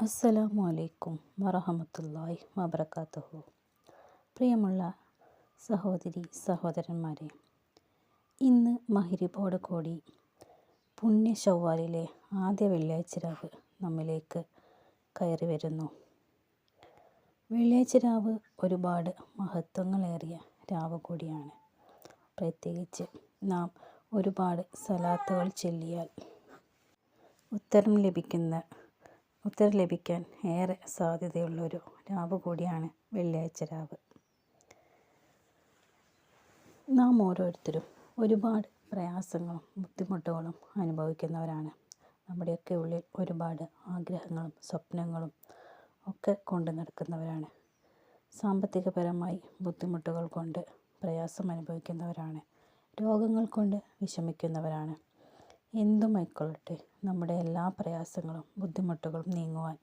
അസ്സലാമു അലൈക്കും വറഹമത്തല്ലാഹി വബർക്കാത്തുഹു പ്രിയമുള്ള സഹോദരി സഹോദരന്മാരെ ഇന്ന് മഹിരിബോട് കൂടി പുണ്യ ഷവ്വാലിലെ ആദ്യ വെള്ളിയാഴ്ച രാവ് നമ്മിലേക്ക് കയറി വരുന്നു. വെള്ളിയാഴ്ച രാവ് ഒരുപാട് മഹത്വങ്ങളേറിയ രാവ് കൂടിയാണ്. പ്രത്യേകിച്ച് നാം ഒരുപാട് സലാത്തുകൾ ചൊല്ലിയാൽ ഉത്തരം ലഭിക്കുന്ന ഉത്തരം ലഭിക്കാൻ ഏറെ സാധ്യതയുള്ളൊരു രാവ് കൂടിയാണ് വെള്ളിയാഴ്ച രാവ്. നാം ഓരോരുത്തരും ഒരുപാട് പ്രയാസങ്ങളും ബുദ്ധിമുട്ടുകളും അനുഭവിക്കുന്നവരാണ്. നമ്മുടെയൊക്കെ ഉള്ളിൽ ഒരുപാട് ആഗ്രഹങ്ങളും സ്വപ്നങ്ങളും ഒക്കെ കൊണ്ട് നടക്കുന്നവരാണ്. സാമ്പത്തികപരമായി ബുദ്ധിമുട്ടുകൾ കൊണ്ട് പ്രയാസം അനുഭവിക്കുന്നവരാണ്. രോഗങ്ങൾ കൊണ്ട് വിഷമിക്കുന്നവരാണ്. എന്തുമായിക്കൊള്ളട്ടെ നമ്മുടെ എല്ലാ പ്രയാസങ്ങളും ബുദ്ധിമുട്ടുകളും നീങ്ങുവാൻ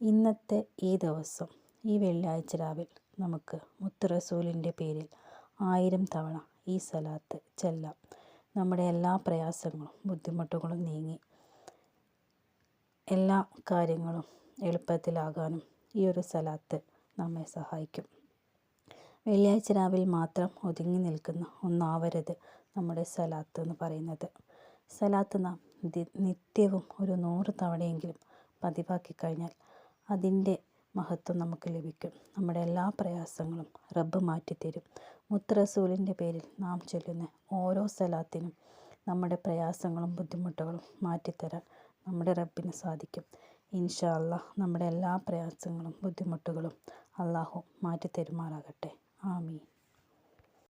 ഇന്നത്തെ ഈ ദിവസം ഈ വെള്ളിയാഴ്ച രാവിൽ നമുക്ക് മുത്ത് റസൂലിന്റെ പേരിൽ ആയിരം തവണ ഈ സലാത്ത് ചെല്ലാം. നമ്മുടെ എല്ലാ പ്രയാസങ്ങളും ബുദ്ധിമുട്ടുകളും നീങ്ങി എല്ലാ കാര്യങ്ങളും എളുപ്പത്തിലാകാനും ഈ ഒരു സലാത്ത് നമ്മെ സഹായിക്കും. വെള്ളിയാഴ്ച രാവിലെ മാത്രം ഒതുങ്ങി നിൽക്കുന്ന ഒന്നാവരുത് നമ്മുടെ സലാത്ത് എന്ന് പറയുന്നത്. സലാത്ത് നാം നിത്യവും ഒരു നൂറ് തവണയെങ്കിലും പതിവാക്കി കഴിഞ്ഞാൽ അതിന്റെ മഹത്വം നമുക്ക് ലഭിക്കും. നമ്മുടെ എല്ലാ പ്രയാസങ്ങളും റബ്ബ് മാറ്റിത്തരും. മുത്തറസൂലിന്റെ പേരിൽ നാം ചൊല്ലുന്ന ഓരോ സലാത്തിനും നമ്മുടെ പ്രയാസങ്ങളും ബുദ്ധിമുട്ടുകളും മാറ്റിത്തരാൻ നമ്മുടെ റബ്ബിന് സാധിക്കും. ഇൻഷാ അള്ളാഹ് നമ്മുടെ എല്ലാ പ്രയാസങ്ങളും ബുദ്ധിമുട്ടുകളും അള്ളാഹു മാറ്റിത്തരുമാറാകട്ടെ. ആമീൻ.